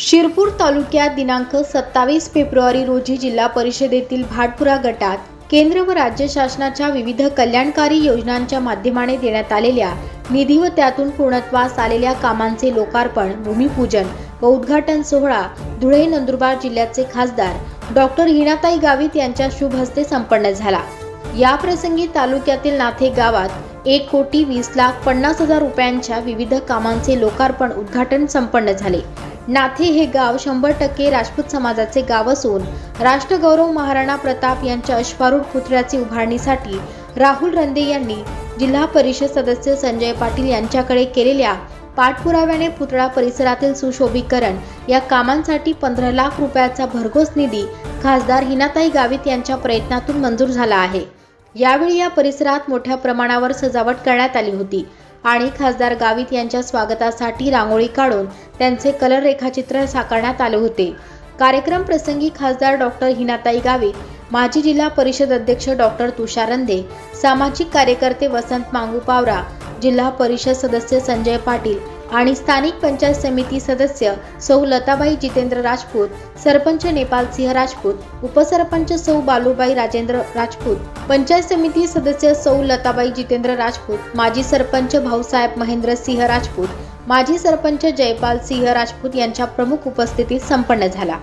शिरपूर तालुक्यात दिनांक सत्तावीस फेब्रुवारी रोजी जिल्हा परिषदेतील भाटपुरा गटात केंद्र व राज्य शासनाच्या विविध कल्याणकारी योजनांच्या माध्यमाने देण्यात आलेल्या निधी व त्यातून पूर्णत्वास आलेल्या कामांचे लोकार्पण भूमिपूजन व उद्घाटन सोहळा धुळे नंदुरबार जिल्ह्याचे खासदार डॉक्टर हिनाताई गावित यांच्या शुभ हस्ते संपन्न झाला. याप्रसंगी तालुक्यातील नाथे गावात एक कोटी वीस लाख पन्नास हजार रुपयांच्या विविध कामांचे लोकार्पण उद्घाटन संपन्न झाले. नाथे हे गाव शंभर टक्के राजपूत समाजाचे गाव असून राष्ट्रगौरव महाराणा प्रताप यांच्या अश्वारूढ पुतळ्याची उभारणीसाठी राहुल रंदे यांनी जिल्हा परिषद सदस्य संजय पाटील यांच्याकडे केलेल्या पाठपुराव्याने पुतळा परिसरातील सुशोभीकरण या कामांसाठी पंधरा लाख रुपयाचा भरघोस निधी खासदार हिनाताई गावित यांच्या प्रयत्नातून मंजूर झाला आहे. यावेळी या परिसरात मोठ्या प्रमाणावर सजावट करण्यात आली होती. आणि खासदार गावित यांच्या स्वागतासाठी रांगोळी काढून त्यांचे कलर रेखाचित्र साकारण्यात आले होते. कार्यक्रम प्रसंगी खासदार डॉक्टर हिनाताई गावित माजी जिल्हा परिषद अध्यक्ष डॉक्टर तुषार रंदे सामाजिक कार्यकर्ते वसंत मांगू पावरा जिल्हा परिषद सदस्य संजय पाटील आणि स्थानिक पंचायत समिती सदस्य सौ लताबाई जितेंद्र राजपूत सरपंच नेपाल सिंह राजपूत उपसरपंच सौ बालूबाई राजेंद्र राजपूत पंचायत समिती सदस्य सौ लताबाई जितेंद्र राजपूत माजी सरपंच भाऊसाहेब महेंद्र सिंह राजपूत माजी सरपंच जयपाल सिंह राजपूत यांच्या प्रमुख उपस्थितीत संपन्न झाला.